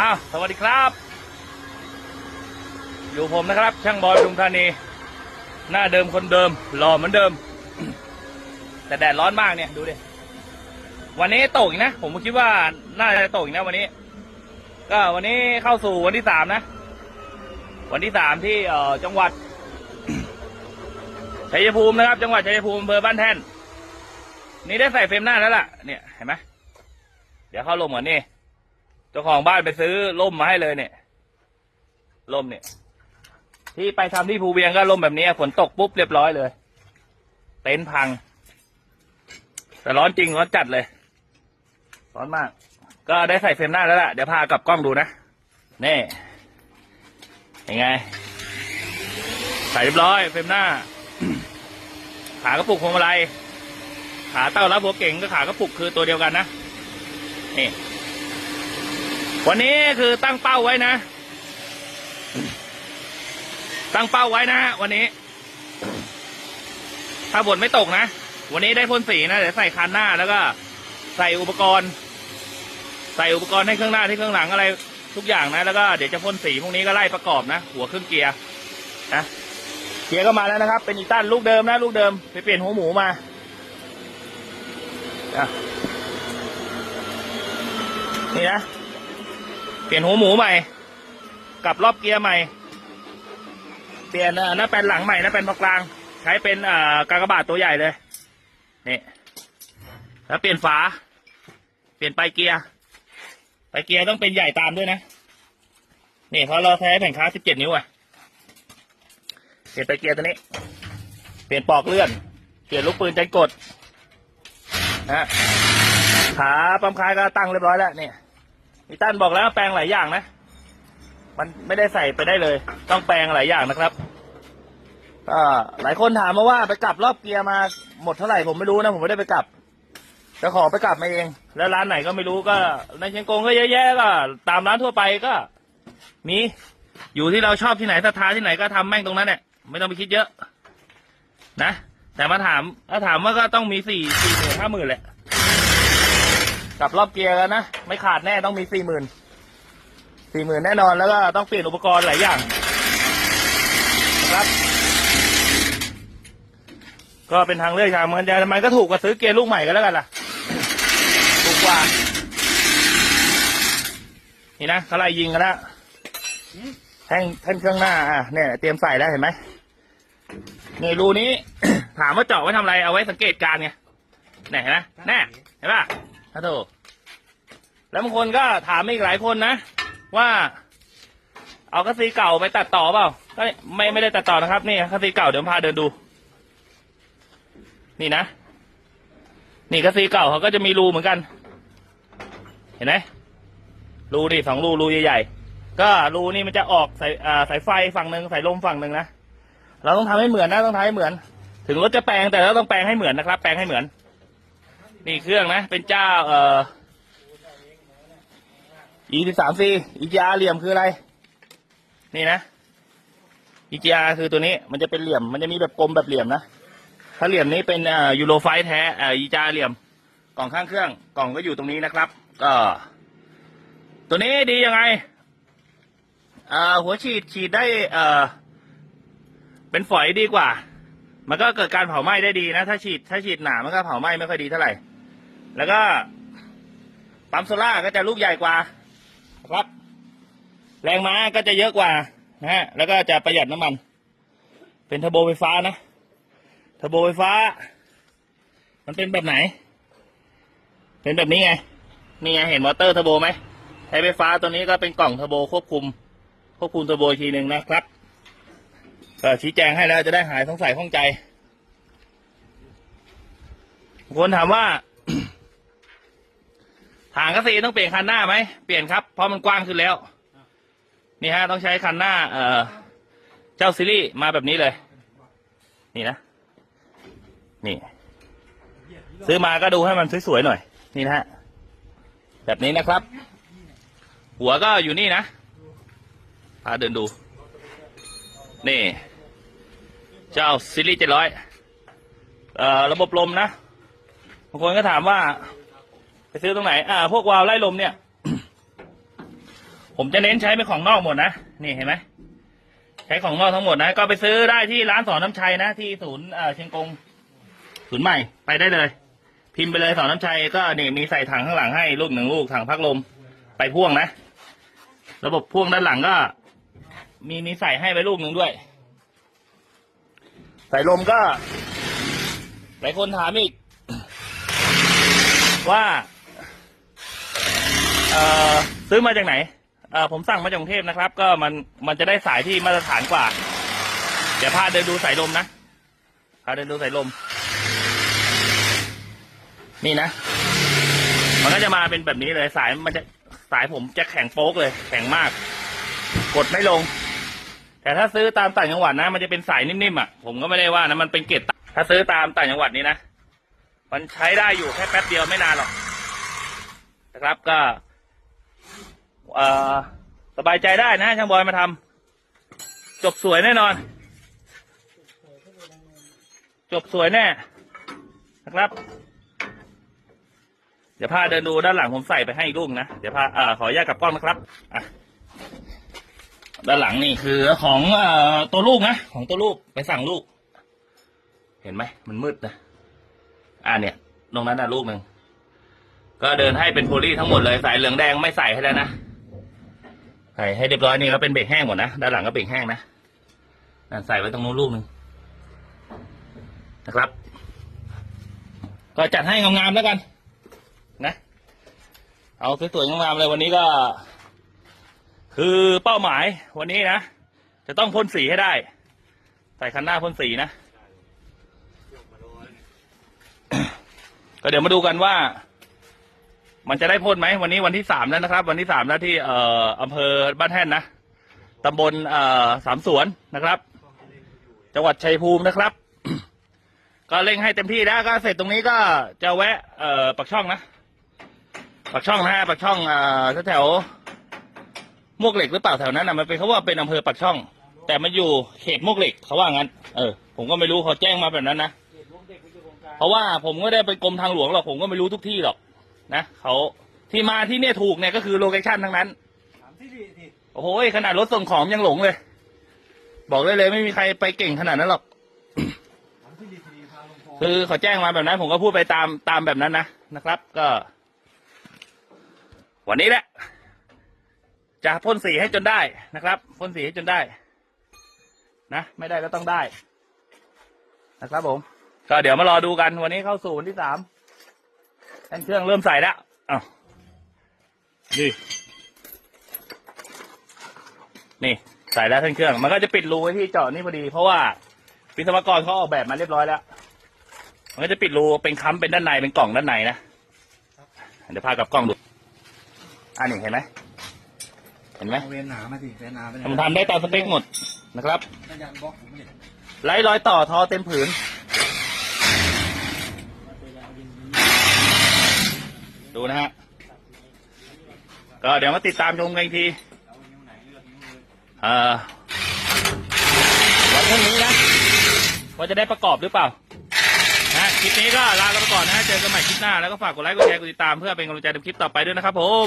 อ้าวสวัสดีครับ อยู่ผมนะครับ ช่างบอยปทุมธานี หน้าเดิมคนเดิม หล่อเหมือนเดิม แต่แดดร้อนมากเนี่ย ดูดิ วันนี้ตกอีกนะ ผมคิดว่าน่าจะตกอีกนะวันนี้ ก็วันนี้เข้าสู่วันที่สามนะ วันที่สามที่เอ่อจังหวัดชัยภูมินะครับ จังหวัดชัยภูมิอำเภอบ้านแท่น นี่ได้ใส่เฟรมหน้าแล้วล่ะ เนี่ยเห็นไหมเดี๋ยวเข้าลมก่อนนี่ จ้าของบ้านไปซื้อล่มมาให้เลยเนี่ยล่มเนี่ย ที่ไปทำที่ภูเวียงก็ล่มแบบนี้ฝนตกปุ๊บเรียบร้อยเลย เต็นท์พัง แต่ร้อนจริงร้อนจัดเลย ร้อนมาก ก็ได้ใส่เฟรมหน้าแล้วล่ะ เดี๋ยวพากลับกล้องดูนะนี่ยังไง ใส่เรียบร้อยเฟรมหน้า ขากระปุกพวงมาลัยขาเต้ารับหัวเก่งก็ขากระปุกคือตัวเดียวกันนะนี่ วันนี้คือตั้งเป้าไว้นะ ตั้งเป้าไว้นะวันนี้ ถ้าฝนไม่ตกนะ วันนี้ได้พ่นสีนะ เดี๋ยวใส่คันหน้าแล้วก็ ใส่อุปกรณ์ ใส่อุปกรณ์ให้เครื่องหน้าที่เครื่องหลังอะไรทุกอย่างนะ แล้วก็เดี๋ยวจะพ่นสีพวกนี้ก็ไล่ประกอบนะ หัวเครื่องเกียร์นะเกียร์ก็มาแล้วนะครับ เป็นอีตันลูกเดิมนะ ลูกเดิมไปเปลี่ยนหัวหมูมาอะนี่นะ เปลี่ยนหัวหมูใหม่กลับรอบเกียร์ใหม่ เปลี่ยนหน้าแปลนหลังใหม่หน้าแปลนตรงกลาง ใช้เป็นกากบาทตัวใหญ่เลยนี่แล้วเปลี่ยนฝา เปลี่ยนไปเกียร์ไปเกียร์ต้องเป็นใหญ่ตามด้วยนะนี่เพราะเราใช้แผ่นค้า17นิ้วอะเปลี่ยนไปเกียร์ตัวนี้ เปลี่ยนปอกเลื่อน เปลี่ยนลูกปืนใจกดนะขาปั๊มคายก็ตั้งเรียบร้อยแล้วเนี่ย นิตันบอกแล้วแปลงหลายอย่างนะ มันไม่ได้ใส่ไปได้เลย ต้องแปลงหลายอย่างนะครับก็หลายคนถามมาว่าไปกลับรอบเกียร์มาหมดเท่าไหร่ผมไม่รู้นะผมไม่ได้ไปกลับจะขอไปกลับมาเอง แล้วร้านไหนก็ไม่รู้ก็ ในเชียงกงก็เยอะแยะก็ ตามร้านทั่วไปก็ มีอยู่ที่เราชอบที่ไหนศรัทธาที่ไหนก็ทำแม่งตรงนั้นเนี่ยไม่ต้องไปคิดเยอะ นะแต่มาถามถ้าถามว่าก็ต้องมีสี่สี่หมื่นห้าหมื่นแหละ กลับรอบเกียร์กันนะ ไม่ขาดแน่ต้องมีสี่หมื่นสี่หมื่นแน่นอนแล้วก็ต้องเปลี่ยนอุปกรณ์หลายอย่างนะครับ ก็เป็นทางเลือกทางมันจะมันก็ถูกกว่าซื้อเกียร์ลูกใหม่ก็แล้วกันล่ะ ถูกกว่า นี่นะเขาไล่ยิงกันแล้วแท่งแท่งเครื่องหน้าอะเนี่ย เตรียมใส่แล้วเห็นไหมนี่รูนี้ ถามว่าเจาะไว้ทำอะไรเอาไว้สังเกตการณ์ไงเนี่ยเห็นไหมแน่เห็นป่ะ ฮัลโหลแล้วบางคนก็ถามอีกหลายคนนะ ว่าเอาคัสซีเก่าไปตัดต่อเปล่าก็ไม่ไม่ได้ตัดต่อนะครับ นี่คัสซีเก่าเดี๋ยวพาเดินดู นี่นะ นี่คัสซีเก่าเขาก็จะมีรูเหมือนกัน เห็นไหมรูดิสองรูรูใหญ่ๆก็รูนี่มันจะออกสายอ่าสายไฟฝั่งหนึ่งสายลมฝั่งหนึ่งนะเราต้องทำให้เหมือนนะต้องทำให้เหมือน ถึงรถจะแปลงแต่เราต้องแปลงให้เหมือนนะครับ แปลงให้เหมือน นี่เครื่องนะ เป็นเจ้า เอ่อ e สิบสามซีอีจีอาเหลี่ยมคืออะไร นี่นะ e จีอาคือตัวนี้ มันจะเป็นเหลี่ยม มันจะมีแบบกลมแบบเหลี่ยมนะ ถ้าเหลี่ยมนี้เป็นอ่อยูโรไฟแท้อ่อ e จีอาเหลี่ยม กล่องข้างเครื่อง กล่องก็อยู่ตรงนี้นะครับ ก็ ตัวนี้ดียังไงอ่อหัวฉีดฉีดได้เอ่อ เป็นฝอยดีกว่ามันก็เกิดการเผาไหม้ได้ดีนะ ถ้าฉีดถ้าฉีดหนามันก็เผาไหม้ไม่ค่อยดีเท่าไหร่ แล้วก็ปั๊มโซล่าก็จะลูกใหญ่กว่าครับ แรงม้าก็จะเยอะกว่านะฮะแล้วก็จะประหยัดน้ำมัน เป็นเทอร์โบไฟฟ้านะเทอร์โบไฟฟ้า มันเป็นแบบไหน เป็นแบบนี้ไงนี่ไงเห็นมอเตอร์เทอร์โบไหมใช้ไฟฟ้าตัวนี้ก็เป็นกล่องเทอร์โบควบคุม ควบคุมเทอร์โบทีหนึ่งนะครับก็ชี้แจงให้แล้วจะได้หายสงสัยข้องใจคนถามว่า ถางกระสีต้องเปลี่ยนคันหน้าไหมเปลี่ยนครับเพราะมันกว้างขึ้นแล้ว นี่ฮะต้องใช้คันหน้า เอ่อ เจ้าซีรีส์มาแบบนี้เลย นี่นะ นี่ ซื้อมาก็ดูให้มันสวยๆหน่อย นี่นะฮะแบบนี้นะครับ หัวก็อยู่นี่นะพาเดินดู นี่ เจ้าซีรีส์เจ็ดร้อยเอ่อ ระบบลมนะบางคนก็ถามว่า ซื้อตรงไหน อ่า พวกวาล์วไล่ลมเนี่ย ผมจะเน้นใช้เป็นของนอกหมดนะ นี่เห็นไหม ใช้ของนอกทั้งหมดนะ ก็ไปซื้อได้ที่ร้านสอนน้ำชัยนะ ที่ศูนย์เอ่อเชียงกง ศูนย์ใหม่ ไปได้เลย พิมพ์ไปเลยสอนน้ำชัย ก็นี่มีใส่ถังข้างหลังให้ลูกหนึ่งลูกถังพักลม ไปพ่วงนะ ระบบพ่วงด้านหลังก็ มีมีใส่ให้ไปลูกหนึ่งด้วย ใส่ลมก็หลายคนถามอีกว่า อ่อซื้อมาจากไหนเอ่อผมสั่งมาจากกรุงเทพนะครับ ก็มันมันจะได้สายที่มาตรฐานกว่า เดี๋ยวพาเดินดูสายลมนะพาเดินดูสายลม นี่นะ มันก็จะมาเป็นแบบนี้เลยสายมันจะสายผมจะแข็งโป๊กเลย แข็งมาก กดไม่ลง แต่ถ้าซื้อตามต่างจังหวัดนะ มันจะเป็นสายนิ่มๆอะผมก็ไม่ได้ว่านะมันเป็นเกล็ดถ้าซื้อตามต่างจังหวัดนี้นะมันใช้ได้อยู่แค่แป๊บเดียวไม่นานหรอกนะครับก็ สบายใจได้นะช่างบอยมาทำจบสวยแน่นอน จบสวยแน่นะครับเดี๋ยวพาเดินดูด้านหลังผมใส่ไปให้อีกลูกนะ เดี๋ยวพาอขออนุญาตกลับกล้องนะครับอะด้านหลังนี่คือของเอ่อตัวลูกนะ ของตัวลูกไปสั่งลูก เห็นไหมมันมืดนะ อ่าเนี่ยตรงนั้นนะลูกหนึ่งก็เดินให้เป็นโพลีทั้งหมดเลยสายเหลืองแดงไม่ใส่ให้แล้วนะ ใส่ให้เรียบร้อยนี่ก็เป็นเบรกแห้งหมดนะด้านหลังก็เบรกแห้งนะใส่ไว้ตรงนู้นลูกหนึ่งนะครับ ก็จัดให้งามๆแล้วกัน นะ เอาสวยๆงามๆเลยวันนี้ก็ คือเป้าหมายวันนี้นะจะต้องพ่นสีให้ได้ ใส่คันหน้าพ่นสีนะก็เดี๋ยวมาดูกันว่า มันจะได้พ่นไหมวันนี้วันที่สามแล้วนะครับ วันที่สามแล้วที่เอ่ออำเภอบ้านแท่นนะตำบลเอ่อสามสวนนะครับ จังหวัดชัยภูมินะครับ ก็เร่งให้เต็มที่แล้วก็เสร็จตรงนี้ก็จะแวะเอ่อปักช่องนะปักช่องนะฮะปักช่องเอ่อแถวๆมวกเหล็กหรือเปล่าแถวนั้นนะมันเป็นเขาว่าเป็นอำเภอปักช่อง แต่มันอยู่เขตมวกเหล็กเขาว่างั้น เออ ผมก็ไม่รู้เขาแจ้งมาแบบนั้นนะเพราะว่าผมก็ได้ไปกรมทางหลวงหรอกผมก็ไม่รู้ทุกที่หรอก นะเขาที่มาที่เนี่ยถูกเนี่ยก็คือโลเคชั่นทั้งนั้น ถามที่ดีทีโอ้โหขนาดรถส่งของยังหลงเลย บอกเลยเลยไม่มีใครไปเก่งขนาดนั้นหรอก ถามที่ดีทีพาลงคอคือเขาแจ้งมาแบบนั้น ผมก็พูดไปตามตามแบบนั้นนะนะครับ ก็ วันนี้แหละจะพ่นสีให้จนได้นะครับพ่นสีให้จนได้ นะไม่ได้ก็ต้องได้ นะครับผม ก็เดี๋ยวมารอดูกันวันนี้เข้าสู่วันที่สาม แอนเครื่องเริ่มใส่แล้วอ้าวนี่นี่ใส่แล้วท่านเครื่อง มันก็จะปิดรูไว้ที่เจาะนี่พอดี เพราะว่าวิศวกรเขาออกแบบมาเรียบร้อยแล้ว มันก็จะปิดรูเป็นค้ำเป็นด้านในเป็นกล่องด้านในนะเดี๋ยวพากลับกล้องดูอันนี้เห็นไหมเห็นไหมเอาเวนหนามาสิเวนหนาไปไหนผมทำได้ตามสเปคหมดนะครับนั่นยันบล็อกผมไม่เห็นไร้รอยต่อทอเต็มผืน ดูนะฮะ ก็เดี๋ยวมาติดตามชมกันอีกทีเอ่อวันพรุ่งนี้นะ ว่าจะได้ประกอบหรือเปล่า นะคลิปนี้ก็ลากันไปก่อนนะเจอกันใหม่คลิปหน้าแล้วก็ฝากกดไลค์กดแชร์กดติดตามเพื่อเป็นกำลังใจในคลิปต่อไปด้วยนะครับผม